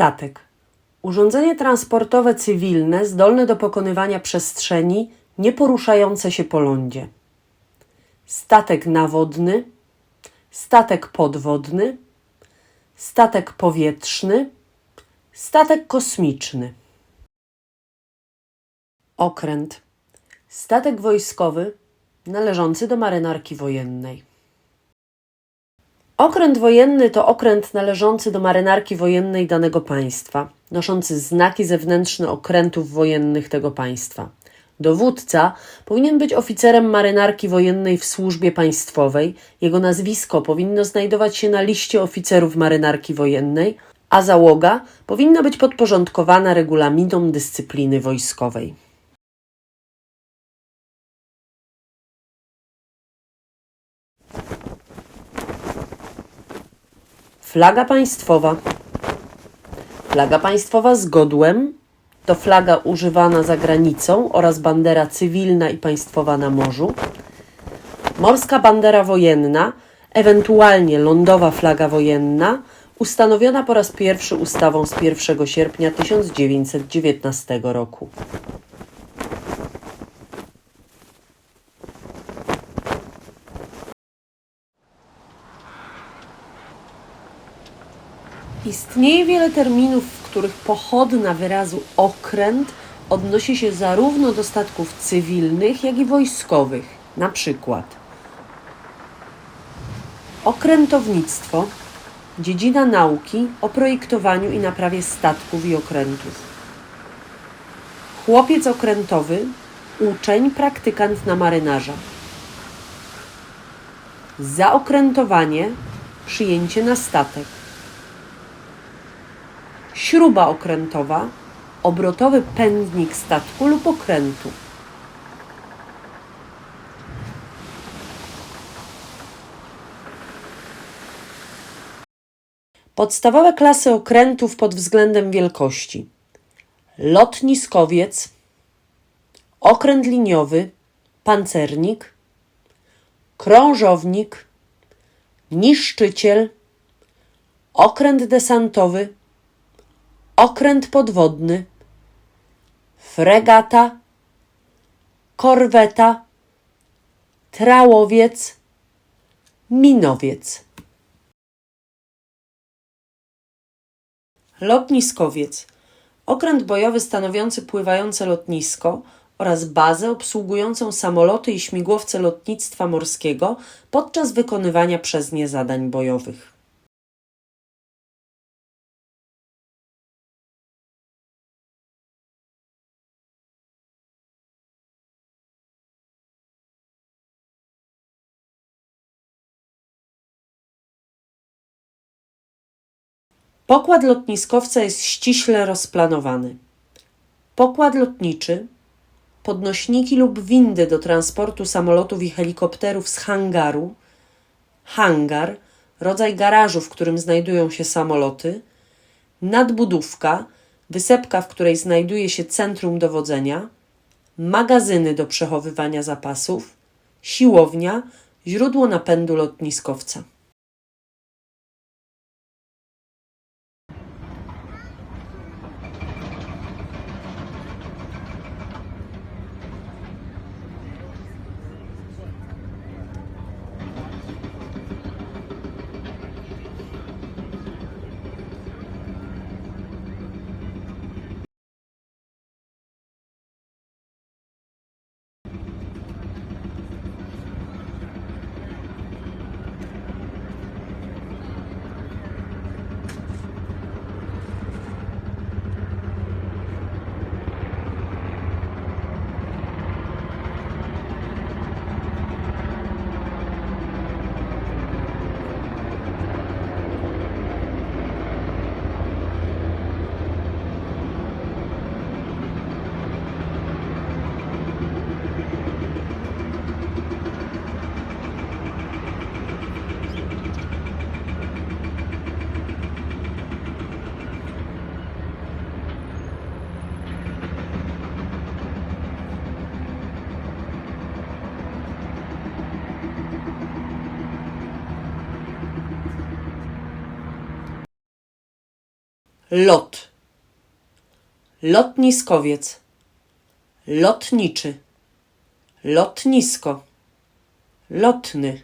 Statek. Urządzenie transportowe cywilne zdolne do pokonywania przestrzeni nieporuszające się po lądzie. Statek nawodny, statek podwodny, statek powietrzny, statek kosmiczny. Okręt. Statek wojskowy należący do marynarki wojennej. Okręt wojenny to okręt należący do marynarki wojennej danego państwa, noszący znaki zewnętrzne okrętów wojennych tego państwa. Dowódca powinien być oficerem marynarki wojennej w służbie państwowej, jego nazwisko powinno znajdować się na liście oficerów marynarki wojennej, a załoga powinna być podporządkowana regulaminom dyscypliny wojskowej. Flaga państwowa. Flaga państwowa z godłem to flaga używana za granicą oraz bandera cywilna i państwowa na morzu. Morska bandera wojenna, ewentualnie lądowa flaga wojenna, ustanowiona po raz pierwszy ustawą z 1 sierpnia 1919 roku. Istnieje wiele terminów, w których pochodna wyrazu okręt odnosi się zarówno do statków cywilnych, jak i wojskowych. Na przykład okrętownictwo, dziedzina nauki o projektowaniu i naprawie statków i okrętów. Chłopiec okrętowy, uczeń, praktykant na marynarza. Zaokrętowanie, przyjęcie na statek. Śruba okrętowa, obrotowy pędnik statku lub okrętu. Podstawowe klasy okrętów pod względem wielkości: lotniskowiec, okręt liniowy, pancernik, krążownik, niszczyciel, okręt desantowy, okręt podwodny, fregata, korweta, trałowiec, minowiec. Lotniskowiec. Okręt bojowy stanowiący pływające lotnisko oraz bazę obsługującą samoloty i śmigłowce lotnictwa morskiego podczas wykonywania przez nie zadań bojowych. Pokład lotniskowca jest ściśle rozplanowany. Pokład lotniczy, podnośniki lub windy do transportu samolotów i helikopterów z hangaru, hangar, rodzaj garażu, w którym znajdują się samoloty, nadbudówka, wysepka, w której znajduje się centrum dowodzenia, magazyny do przechowywania zapasów, siłownia, źródło napędu lotniskowca. Lot, lotniskowiec, lotniczy, lotnisko, lotny,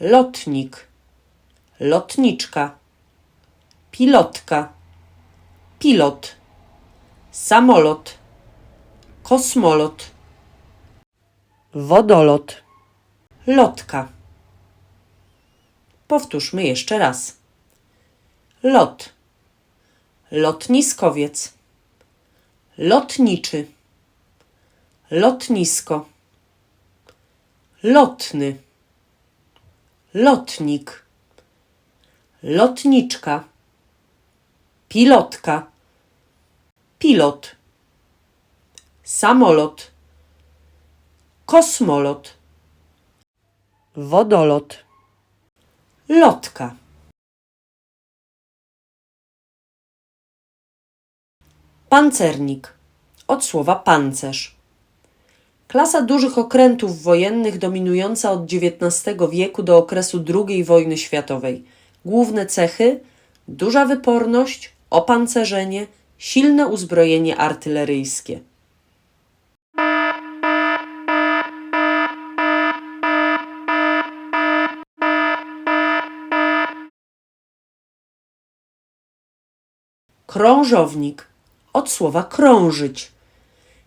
lotnik, lotniczka, pilotka, pilot, samolot, kosmolot, wodolot, lotka. Powtórzmy jeszcze raz. Lot, lotniskowiec, lotniczy, lotnisko, lotny, lotnik, lotniczka, pilotka, pilot, samolot, kosmolot, wodolot, lotka. Pancernik od słowa pancerz. Klasa dużych okrętów wojennych dominująca od XIX wieku do okresu II wojny światowej. Główne cechy: duża wyporność, opancerzenie, silne uzbrojenie artyleryjskie. Krążownik od słowa krążyć.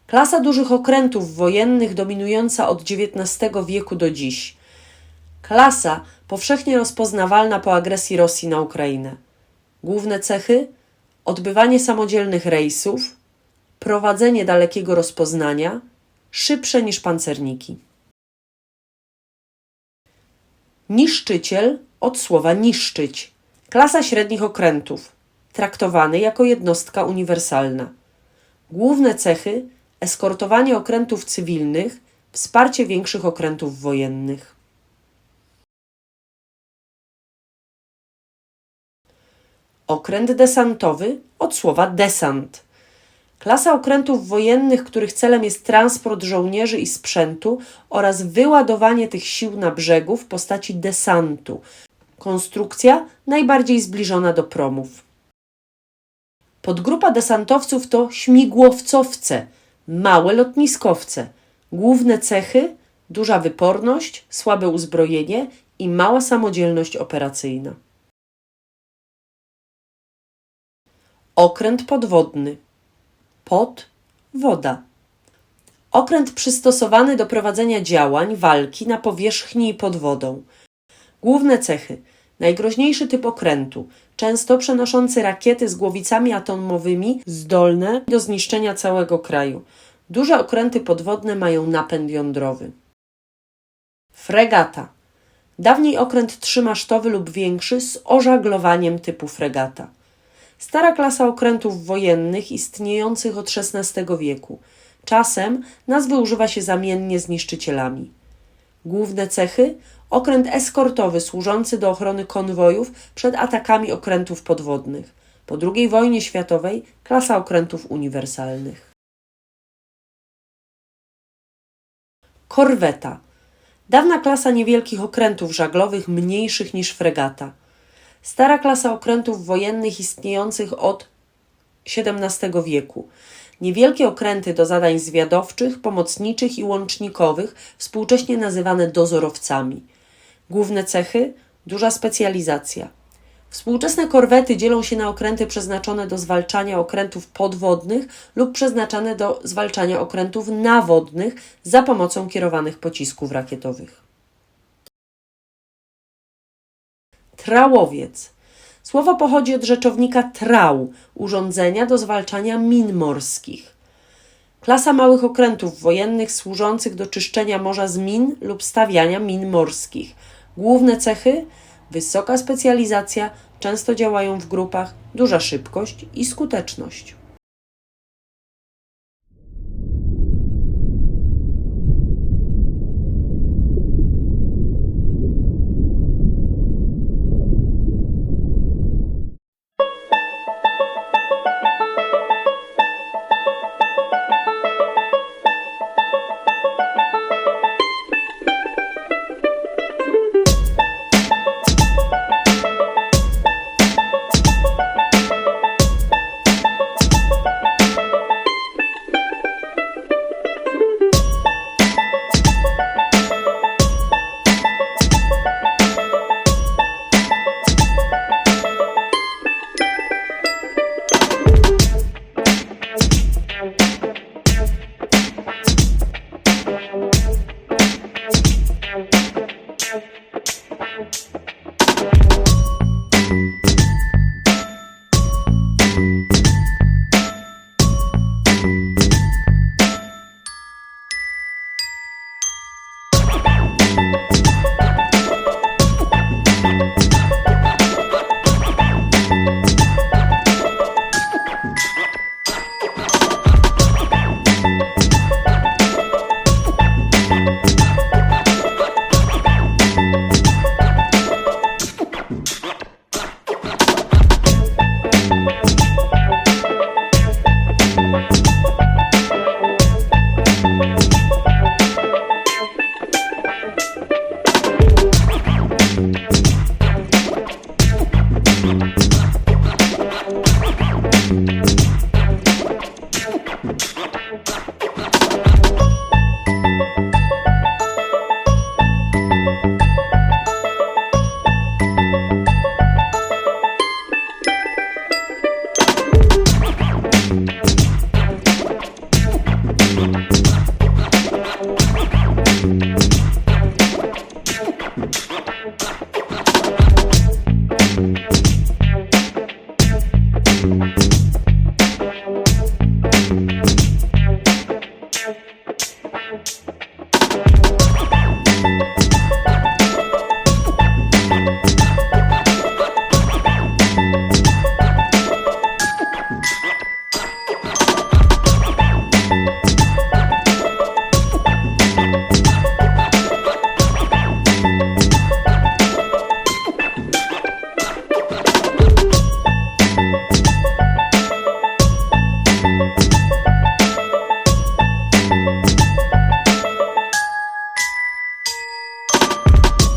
Klasa dużych okrętów wojennych dominująca od XIX wieku do dziś. Klasa powszechnie rozpoznawalna po agresji Rosji na Ukrainę. Główne cechy: odbywanie samodzielnych rejsów, prowadzenie dalekiego rozpoznania, szybsze niż pancerniki. Niszczyciel od słowa niszczyć. Klasa średnich okrętów, traktowany jako jednostka uniwersalna. Główne cechy: eskortowanie okrętów cywilnych, wsparcie większych okrętów wojennych. Okręt desantowy od słowa desant. Klasa okrętów wojennych, których celem jest transport żołnierzy i sprzętu oraz wyładowanie tych sił na brzegu w postaci desantu. Konstrukcja najbardziej zbliżona do promów. Podgrupa desantowców to śmigłowcowce, małe lotniskowce. Główne cechy: duża wyporność, słabe uzbrojenie i mała samodzielność operacyjna. Okręt podwodny. Pod, woda. Okręt przystosowany do prowadzenia działań, walki na powierzchni i pod wodą. Główne cechy: najgroźniejszy typ okrętu, często przenoszący rakiety z głowicami atomowymi zdolne do zniszczenia całego kraju. Duże okręty podwodne mają napęd jądrowy. Fregata. Dawniej okręt trzymasztowy lub większy z ożaglowaniem typu fregata. Stara klasa okrętów wojennych istniejących od XVI wieku. Czasem nazwy używa się zamiennie z niszczycielami. Główne cechy: okręt eskortowy służący do ochrony konwojów przed atakami okrętów podwodnych. Po II wojnie światowej klasa okrętów uniwersalnych. Korweta. Dawna klasa niewielkich okrętów żaglowych mniejszych niż fregata. Stara klasa okrętów wojennych istniejących od XVII wieku. Niewielkie okręty do zadań zwiadowczych, pomocniczych i łącznikowych, współcześnie nazywane dozorowcami. Główne cechy: duża specjalizacja. Współczesne korwety dzielą się na okręty przeznaczone do zwalczania okrętów podwodnych lub przeznaczone do zwalczania okrętów nawodnych za pomocą kierowanych pocisków rakietowych. Trałowiec. Słowo pochodzi od rzeczownika trał, urządzenia do zwalczania min morskich. Klasa małych okrętów wojennych służących do czyszczenia morza z min lub stawiania min morskich. Główne cechy: wysoka specjalizacja, często działają w grupach, duża szybkość i skuteczność.